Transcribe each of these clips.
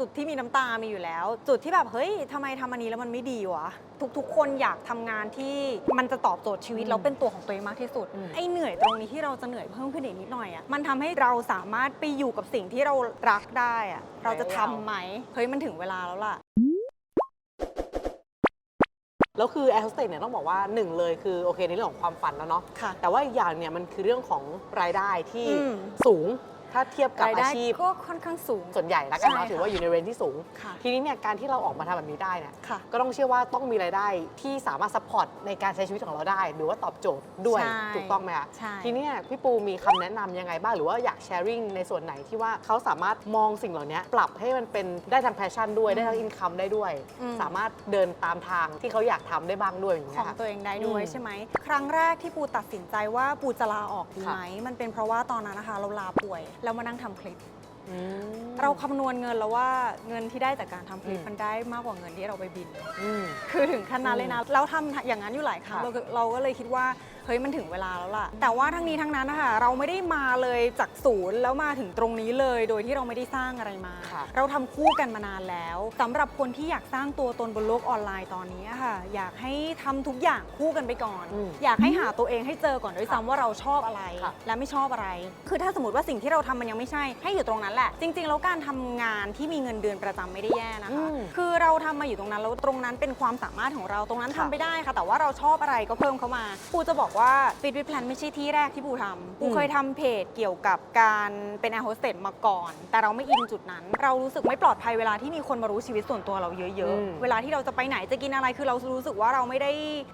จุดที่มีน้ำตา มีอยู่แล้ว จุดที่แบบเฮ้ยทำไมทำอันนี้แล้วมันไม่ดีวะ ทุกๆ คนอยากทำงานที่มันจะตอบโจทย์ชีวิตอืมแล้วเป็นตัวของตัวเองมากที่สุดอืมไอ้เหนื่อยตรงนี้ที่เราจะเหนื่อยเพิ่มขึ้นอีกนิดหน่อยอะ มันทำให้เราสามารถไปอยู่กับสิ่งที่เรารักได้อะ เราจะทำไหม เฮ้ยมันถึงเวลาแล้วล่ะแล้วคือแอร์โฮสเตสเนี่ยต้องบอกว่าหนึ่งเลยคือโอเคในเรื่องของความฝันแล้วเนาะค่ะแต่ว่าอีกอย่างเนี่ยมันคือเรื่องของรายได้ที่อืมสูง ถ้าเทียบกับรายอาได้ชีพ ก็ค่อนข้างสูง ส่วนใหญ่แล้วกันเนาะใช่ค่ะถือว่าอยู่ในเรนจ์ที่สูง ค่ะ ทีนี้เนี่ยการที่เราออกมาทำแบบนี้ได้เนี่ยค่ะก็ต้องเชื่อว่าต้องมีรายได้ที่สามารถซัพพอร์ตในการใช้ชีวิตของเราได้ หรือว่าตอบโจทย์ด้วยใช่ถูกต้องไหมคะใช่ ทีเนี้ยพี่ปูมีคำแนะนำยังไงบ้างหรือว่าอยากแชร์ริ่งในส่วนไหนที่ว่าเขาสามารถมองสิ่งเหล่านี้ปรับให้มันเป็นได้ทั้งแพชชั่นด้วยได้ทั้งอินคัมได้ด้วย อืม สามารถเดินตามทางที่เขาอยากทำได้บ้างด้วยอย่างขเงี้อยงค่ะ ตัวเองได้ด้วยอืมใช่ไหม ครั้งแรกที่ปูตัดสินใจว่าปูจะลาออกดีค่ะไหม มันเป็นเพราะว่าตอนนั้นนะคะเราลาป่วยแล้วมานั่งทำคลิป อืม เราคำนวณเงินแล้วว่าเงินที่ได้จากการทำคลิปอืม มันได้มากกว่าเงินที่เราไปบิน อืม คือถึงขนาดเลยนะแล้วทำอย่างนั้นอยู่หลายครั้งค่ะ เราก็เราก็เลยคิดว่า เฮ้ยมันถึงเวลาแล้วล่ะ แต่ว่าทั้งนี้ทั้งนั้นนะคะเราไม่ได้มาเลยจากศูนย์แล้วมาถึงตรงนี้เลย โดยที่เราไม่ได้สร้างอะไรมา ค่ะเราทำคู่กันมานานแล้วสำหรับคนที่อยากสร้างตัวตนบนโลกออนไลน์ตอนนี้ค่ะ อยากให้ทำทุกอย่างคู่กันไปก่อน อืมอยากให้หาตัวเองให้เจอก่อนด้วยซ้ำว่าเราชอบอะไร ค่ะ และไม่ชอบอะไร คือถ้าสมมติว่าสิ่งที่เราทำมันยังไม่ใช่ ให้อยู่ตรงนั้นแหละ จริง ๆ แล้วการทำงานที่มีเงินเดือนประจำไม่ได้แย่นะคะ อืมคือเราทำมาอยู่ตรงนั้นแล้วตรงนั้นเป็นความสามารถของเราตรงนั้นทำค่ะ ไปได้ค่ะ แต่ว่าเราชอบอะไรก็เพิ่มเข้ามา ปูจะบอกว่าฟิตวิ p แพลนไม่ใช่ที่แรกที่ปูทำปูอืมเคยทำเพจเกี่ยวกับการเป็นแอร์โฮสเตสมาก่อน แต่เราไม่อินจุดนั้น เรารู้สึกไม่ปลอดภัยเวลาที่มีคนมารู้ชีวิตส่วนตัวเราเยอะอืมๆ เวลาที่เราจะไปไหนจะกินอะไรคือเรารู้สึกว่าเราไม่ได้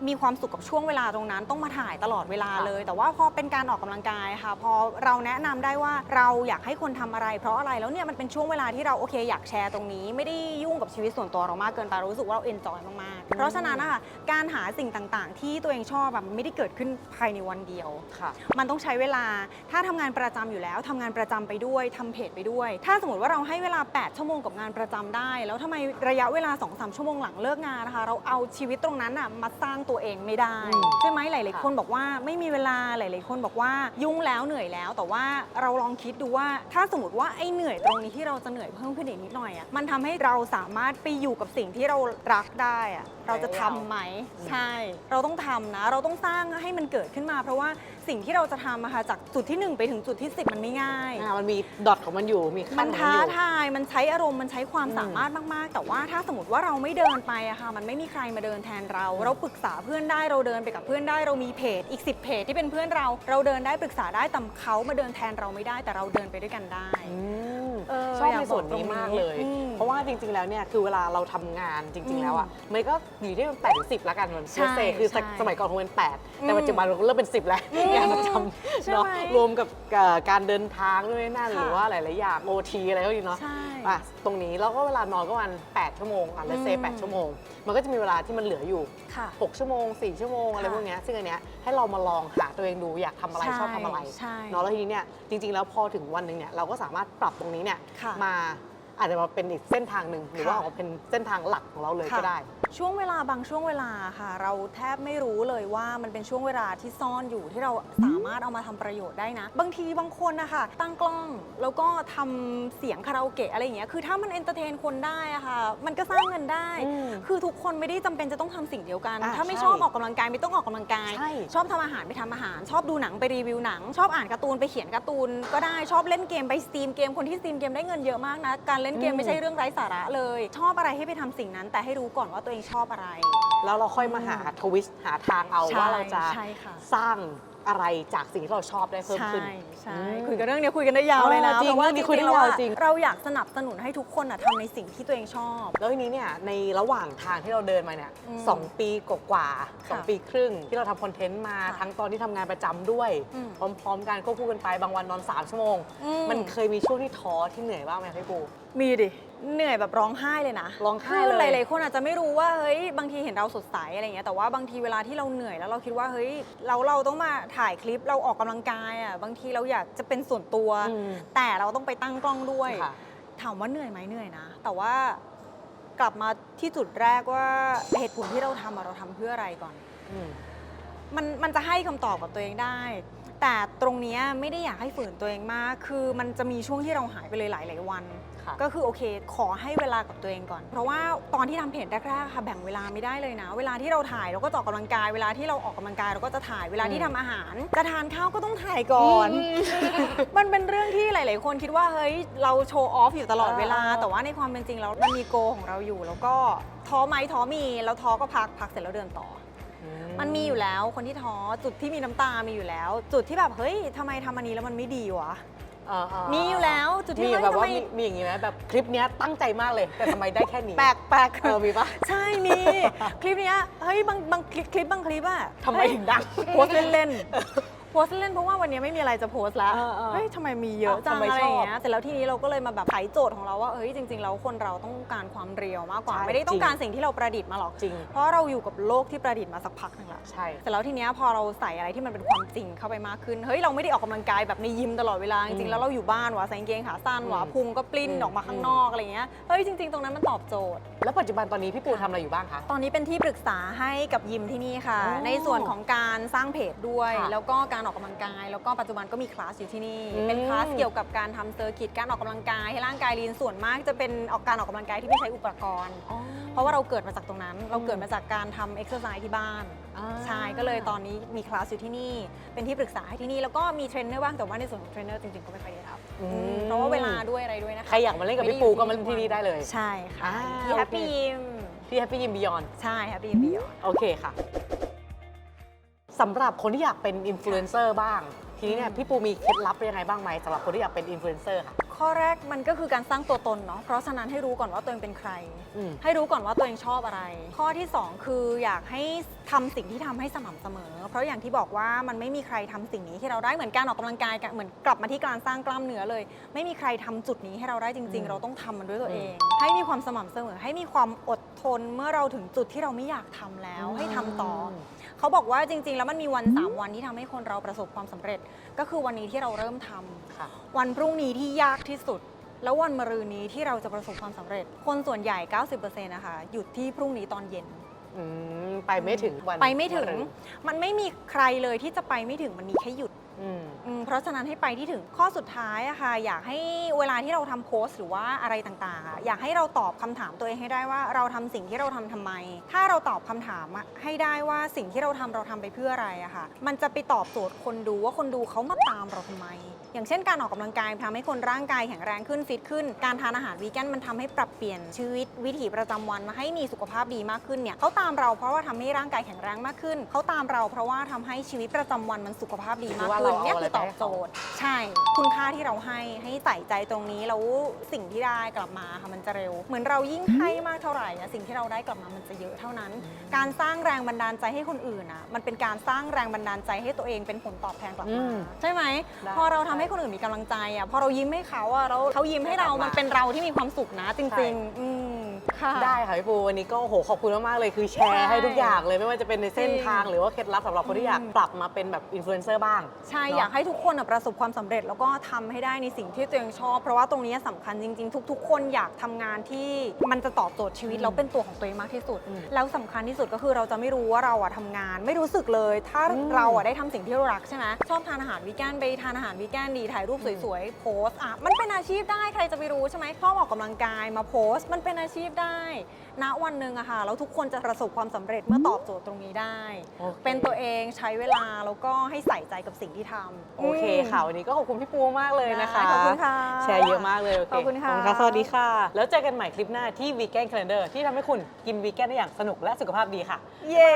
มีความสุขกับช่วงเวลาตรงนั้นต้องมาถ่ายตลอดเวลาเลย แต่ว่าพอเป็นการออกกำลังกายค่ะ พอเราแนะนำได้ว่าเราอยากให้คนทำอะไร เพราะอะไรแล้วเนี่ยมันเป็นช่วงเวลาที่เราโอเคอยากแชร์ตรงนี้ ไม่ได้ยุ่งกับชีวิตส่วนตัวเรามากเกินไปเรารู้สึกว่าเราเอนจอยมากๆเพราะฉะนั้นนะคะการหาสิ่งต่างๆ ที่ตัวเองชอบแบบมันไม่ได้เกิดขึ้นภายในวันเดียว ค่ะ มันต้องใช้เวลา ถ้าทำงานประจำอยู่แล้วทำงานประจำไปด้วยทำเพจไปด้วย ถ้าสมมติว่าเราให้เวลา 8 ชั่วโมงกับงานประจำได้ แล้วทำไมระยะเวลา 2-3 ชั่วโมงหลังเลิกงานนะคะ เราเอาชีวิตตรงนั้นน่ะมาสร้างตัวเองไม่ได้ อืมใช่ไหมหลายค่ะๆคนบอกว่าไม่มีเวลา หลาย ๆ คนบอกว่ายุ่งแล้วเหนื่อยแล้ว แต่ว่าเราลองคิดดูว่า ถ้าสมมติว่าไอ้เหนื่อยตรงนี้ที่เราจะเหนื่อยเพิ่มขึ้นอีกนิดหน่อยอะ มันทำให้เราสามารถไปอยู่กับสิ่งที่เรารักได้อะ เราจะทำไหม ใช่ เราต้องทำนะ เราต้องสร้างให้มันเกิดขึ้นมา เพราะว่าสิ่งที่เราจะทำอะค่ะจากจุดที่ 1 ไปถึงจุดที่ 10 มันไม่ง่าย อ่ามันมีดอทของมันอยู่ มีขั้มันนของท้ามันอยู่ ทาย มันใช้อารมณ์ มันใช้ความอืมสามารถมาก ๆ แต่ว่าถ้าสมมติว่าเราไม่เดินไปอะค่ะ มันไม่มีใครมาเดินแทนเรา เราปรึกษาเพื่อนได้ เราเดินไปกับเพื่อนได้ เรามีเพจอีก 10 เพจที่เป็นเพื่อนเรา เราเดินได้ปรึกษาได้แต่เขามาเดินแทนเราไม่ได้ แต่เราเดินไปด้วยกันได้อืมเออชอบอยากในส่วนนี้บอกตรงนี้มากเลย อืมเพ ราะว่าจริง ๆ แล้วเนี่ยคือเวลาเราทำงานจริง ๆ แล้วอะมันก็อยู่ที่แปดถึงสิบแล้วกันมันใช่เซคือใช่สมัยก่อนคงเป็นแปดแต่อืมปัจจุบันเราก็เริ่มเป็นสิบแล้วอืมงานประจใช่ำเนาะไหมรวมกับเอ่อการเดินทางด้วยนั่นค่ะหรือว่าหลายๆอย่างโอทีอะไรก็ดีเนาะใช่อะตรงนี้แล้วก็เวลานอนก็วัน8ชั่วโมงอะเลเซอืมแปดชั่วโมง มันก็จะมีเวลาที่มันเหลืออยู่ ค่ะ 6 ชั่วโมง 4 ชั่วโมงอะไรค่ะพวกเนี้ยซึ่งอันเนี้ยให้เรามาลองหาตัวเองดูอยากทำอะไรใช่ชอบทำอะไรใช่เนาะแล้วทีนี้เนี่ยจริง ๆ แล้วพอถึงวันหนึ่งเนี่ยเราก็สามารถปรับตรงนี้เนี่ยค่ะมา อาจจะมาเป็นอีกเส้นทางหนึ่งหรือว่าค่ะออกมาเป็นเส้นทางหลักของเราเลยค่ะก็ได้ ช่วงเวลาบางช่วงเวลาค่ะ เราแทบไม่รู้เลยว่ามันเป็นช่วงเวลาที่ซ่อนอยู่ที่เราสามารถเอามาทำประโยชน์ได้นะ บางทีบางคนนะคะตั้งกล้องแล้วก็ทำเสียงคาราโอเกะอะไรอย่างเงี้ยคือถ้ามันเอนเตอร์เทนคนได้อะค่ะ มันก็สร้างเงินได้อืมคือทุกคนไม่ได้จำเป็นจะต้องทำสิ่งเดียวกันอะถ้าไม่ใช่ชอบออกกำลังกายไม่ต้องออกกำลังกายใช่ชอบทำอาหารไปทำอาหาร ชอบดูหนังไปรีวิวหนัง ชอบอ่านการ์ตูนไปเขียนการ์ตูนก็ได้ชอบเล่นเกมไปสตรีมเกมคนที่สตรีมเกมได้เงินเยอะมากนะการเล่นเกมอืมไม่ใช่เรื่องไร้สาระเลย ชอบอะไรให้ไปทำสิ่งนั้น แต่ให้รู้ก่อนว่าตัวเองชอบอะไร แล้วเราค่อยมาหาทวิสต์หาทางเอาใช่ว่าเราจะใช่ค่ะสร้างอะไรจากสิ่งที่เราชอบได้เพิ่มขึ้น ใช่ใช่อืมคุยกันเรื่องนี้คุยกันได้ยาวเลยนะเออจริงเพราะว่าเรื่องนี้คุยได้ๆแล้วยาวอะจริง เราอยากสนับสนุนให้ทุกคนอะทำในสิ่งที่ตัวเองชอบ แล้วทีนี้เนี่ยในระหว่างทางที่เราเดินมาเนี่ยอืมสองปีกว่าๆสองค่ะปีครึ่ง ที่เราทำคอนเทนต์มาค่ะทั้งตอนที่ทำงานประจำด้วยอืมพร้อมๆกันควบคู่กันไปบางวันนอน 3 ชั่วโมงอืมันเคยมีช่วงที่ท้อที่เหนื่อยบ้างไหมพี่ปู มีดิ เหนื่อยแบบร้องไห้เลยนะร้องไห้คือเลยหลายๆคนอาจจะไม่รู้ว่าเฮ้ยบางทีเห็นเราสดใสอะไรอย่างเงี้ยแต่ว่าบางทีเวลาที่เราเหนื่อยแล้วเราคิดว่าเฮ้ยเราเราต้องมาถ่ายคลิปเราออกกำลังกายอะบางทีเราอยากจะเป็นส่วนตัว อืม แต่เราต้องไปตั้งกล้องด้วย ค่ะถามว่าเหนื่อยไหมเหนื่อยนะ แต่ว่ากลับมาที่จุดแรกว่าเหตุผลที่เราทำอะเราทำเพื่ออะไรก่อน อืม มันมันจะให้คำตอบกับตัวเองได้ แต่ตรงเนี้ยไม่ได้อยากให้ฝืนตัวเองมาก คือมันจะมีช่วงที่เราหายไปเลยหลาย ๆ วัน ค่ะค่ะ ก็คือโอเค ขอให้เวลากับตัวเองก่อน เพราะว่าตอนที่ทำเพจแรกๆค่ะแบ่งเวลาไม่ได้เลยนะ เวลาที่เราถ่ายเราก็จะออกกำลังกาย เวลาที่เราออกกำลังกายเราก็จะถ่าย เวลาที่อืมทำอาหาร จะทานข้าวก็ต้องถ่ายก่อน มันเป็นเรื่องที่หลาย ๆ คนคิดว่าเฮ้ยเราโชว์ออฟอยู่ตลอดเวลาเออแต่ว่าในความเป็นจริงแล้วมันมีโกของเราอยู่ แล้วก็ท้อไหมท้อมีแล้วท้อก็พักพักเสร็จแล้วเดินต่อมันมีอยู่แล้วคนที่ท้อจุดที่มีน้ำตามีอยู่แล้ว จุดที่แบบเฮ้ยทำไมทำอันนี้แล้วมันไม่ดีวะเออเออมีอยู่แล้วจุดที่มีเฮ้ยแบบทำว่าไม มีมีอย่างนี้ไหมแบบคลิปเนี้ยตั้งใจมากเลย แต่ทำไมได้แค่นี้ แปลกแปลกเออมีปะ ใช่มี คลิปเนี้ยเฮ้ยบางบางคลิปคลิปบางคลิปอะทำไมถึงดัง โพสต์เล่นๆ โพสต์เล่นๆเพราะว่าวันนี้ไม่มีอะไรจะโพสต์แล้วเออเออเฮ้ยทำไมมีเยอะจังทำไมอะไรอย่างเงี้ชอยบเสร็จแล้วทีนี้เราก็เลยมาแบบไขโจทย์ของเราว่าเฮ้ยจริงๆแล้วคนเราต้องการความเรียวมากกว่า ใช่ไม่ได้ต้อจริงงการสิ่งที่เราประดิษฐ์มาหรอกจริง เพราะเราอยู่กับโลกที่ประดิษฐ์มาสักพักหนึงแล้วใช่เสร็จแล้วทีเนี้ยพอเราใส่อะไรที่มันเป็นความจริงเข้าไปมากขึ้น เฮ้ย เราไม่ได้ออกกำลังกายแบบในยิมตลอดเวลา จอืริมงๆ แล้วเราอยู่บ้านวะใส่กางเกงขาสั้นวะอืมพุงก็ปลิ้นอืมออกมาข้างนอกอะไรเงี้ย เฮ้ย จริง ๆ ตรงนั้นมันตอบโจทย์ แล้วปัจจุบันตอนนี้พี่ปูทำอะไรอยู่บ้างคะ ตอนนี้เป็นที่ปรึกษาให้กับยิมที่นี่ค่ะอ๋อในส่วนของการสร้างเพจด้วย ค่ะแล้วก็การออกกำลังกาย แล้วก็ปัจจุบันก็มีคลาสอยู่ที่นี่ อืม เป็นคลาสเกี่ยวกับการทำเซอร์กิตการออกกำลังกายให้ร่างกายลีนส่วนมากจะเป็นออกการออกกำลังกายที่ไม่ใช้อุปกรณ์ เพราะว่าเราเกิดมาจากตรงนั้น เราเกิดมาจากการทำเอ็กซ์ไซส์ที่บ้านอ่า ใช่ก็เลยตอนนี้มีคลาสอยู่ที่นี่เป็นที่ปรึกษาให้ที่นี่แล้วก็มีเทรนเนอร์บ้างแต่ว่าในส่วนของเทรนเนอร์จริงๆก็ไม่ค่อยได้ทอืมำเพราะว่าเวลาด้วยอะไรด้วยนะคะใครอยากมาเล่นกับพี่ปูก็มาเล่นที่นี่ได้เลย ใช่ค่ะอ่าที่โอเค แฮปปี้ยิมที่แฮปปี้ยิมบิยอนใช่แฮปปี้ยิมบิยอน โอเคค่ะสำหรับคนที่อยากเป็นอินฟลูเอนเซอร์บ้าง ทีนี้เนี่ยพี่ปูมีเคล็ดลับยังไงบ้างไหมสำหรับคนที่อยากเป็นอินฟลูเอนเซอร์ค่ะ ข้อแรกมันก็คือการสร้างตัวตนเนาะ เพราะฉะนั้นให้รู้ก่อนว่าตัวเองเป็นใคร อืม ให้รู้ก่อนว่าตัวเองชอบอะไร ข้อที่ 2 คืออยากให้ทำสิ่งที่ทำให้สม่ำเสมอ เพราะอย่างที่บอกว่ามันไม่มีใครทำสิ่งนี้ให้เราได้เหมือนการออกกำลังกายกันเหมือนกลับมาที่การสร้างกล้ามเนื้อเลย ไม่มีใครทำจุดนี้ให้เราได้จริง อืมๆเราต้องทำมันด้วยตัวเองอืมให้มีความสม่ำเสมอ ให้มีความอดทนเมื่อเราถึงจุดที่เราไม่อยากทำแล้ว ให้ทำต่ออ เขาบอกว่าจริง ๆ แล้วมันมีวัน 3 วันที่ทำให้คนเราประสบความสำเร็จ ก็คือวันนี้ที่เราเริ่มทำค่ะ วันพรุ่งนี้ที่ยากที่สุด แล้ววันมะรืนนี้ที่เราจะประสบความสำเร็จ คนส่วนใหญ่ 90%นะคะหยุดที่พรุ่งนี้ตอนเย็น อืมไปไม่ถึงวันไปไม่ถึง วันมันไม่มีใครเลยที่จะไปไม่ถึงมันมีแค่หยุด อืมเพราะฉะนั้นให้ไปที่ถึงข้อสุดท้ายอะค่ะ อยากให้เวลาที่เราทำโพสต์หรือว่าอะไรต่างๆอะอยากให้เราตอบคำถามตัวเองให้ได้ว่าเราทำสิ่งที่เราทำทำไม ถ้าเราตอบคำถามอะให้ได้ว่าสิ่งที่เราทำเราทำไปเพื่ออะไรอะค่ะ มันจะไปตอบโจทย์คนดูว่าคนดูเขามาตามเราทำไม อย่างเช่นการออกกำลังกายทำให้คนร่างกายแข็งแรงขึ้นฟิตขึ้น การทานอาหารวีแกนมันทำให้ปรับเปลี่ยนชีวิตวิถีประจำวันมาให้มีสุขภาพดีมากขึ้นเนี่ยเขาตามเราเพราะว่าทำให้ร่างกายแข็งแรงมากขึ้นเขาตามเราเพราะว่าทำให้ชีวิตประจำวันมันสุขภาพดีมากคือว่าขึ้นเราเอาเนี่ยอะไรคือตอบไปให้โจเขาทย์ ใช่ คุณค่าที่เราให้ให้ใส่ใจตรงนี้แล้วสิ่งที่ได้กลับมาค่ะมันจะเร็ว เหมือนเรายิ่งให้มากเท่าไหร่อะสิ่งที่เราได้กลับมามันจะเยอะเท่านั้น การสร้างแรงบันดาลใจให้คนอื่นอะมันเป็นการสร้างแรงบันดาลใจให้ตัวเองเป็นผลตอบแทนกลับอืมามใช่ไหมได้พอเราทำให้คนอื่นมีกำลังใจอะพอเรายิ้มให้เขาอะแล้วเขายิ้มให้เรากลับมามัมันเป็นเราที่มีความสุขนะจใช่ริงๆอืมค่ะได้ ค่ะพี่ปูวันนี้ก็โอ้โหขอบคุณมาก ๆ เลยคือแชใช่ร์ให้ทุกอย่างเลยไม่ว่าจะเป็นในเส้นจริงทางหรือว่าเคล็ดลับสำหรับคนที่อยากอืมปรับมาเป็นแบบอินฟลูเอนเซอร์บ้างใช่เนอะอยากให้ทุกคนอะประสบความสำเร็จแล้วก็ทำให้ได้ในสิ่งที่ตัวเองชอบ เพราะว่าตรงนี้สำคัญจริง ๆ ทุก ๆ คนอยากทำงานที่มันจะตอบโจทย์ชีวิตอืมแล้วเป็นตัวของตัวเองมากที่สุดอืมแล้วสำคัญที่สุดก็คือเราจะไม่รู้ว่าเราอะทำงาน ไม่รู้สึกเลย ถ้าอืมเราอะได้ทำสิ่งที่เรารักใช่ไหมชอบทานอาหารวีแกนไปทานอาหารวีแกนดีถ่ายรูปสวยๆโพสต์อะมันเป็นอาชีพได้ใครจะไปรู้ใช่ไหมชอบออกกำลังกายมาโพสต์ มันเป็นอาชีพได้ณวันหนึ่งอะค่ะแล้วทุกคนจะประสบความสำเร็จเมื่อตอบโจทย์ตรงนี้ได้ โอคเป็นตัวเองใช้เวลาแล้วก็ให้ใส่ใจกับสิ่งที่ทำโอเคค่ะวันนี้ก็ขอบคุณพี่ปูมากเลยนะคะได้ขอบคุณค่ะ แชร์เยอะมากเลยโอเคขอบคุณค่ะ สวัสดีค่ะ แล้วเจอกันใหม่คลิปหน้าที่ Vegan Calendar ที่ทำให้คุณกินวีแกนได้อย่างสนุกและสุขภาพดีค่ะ เย้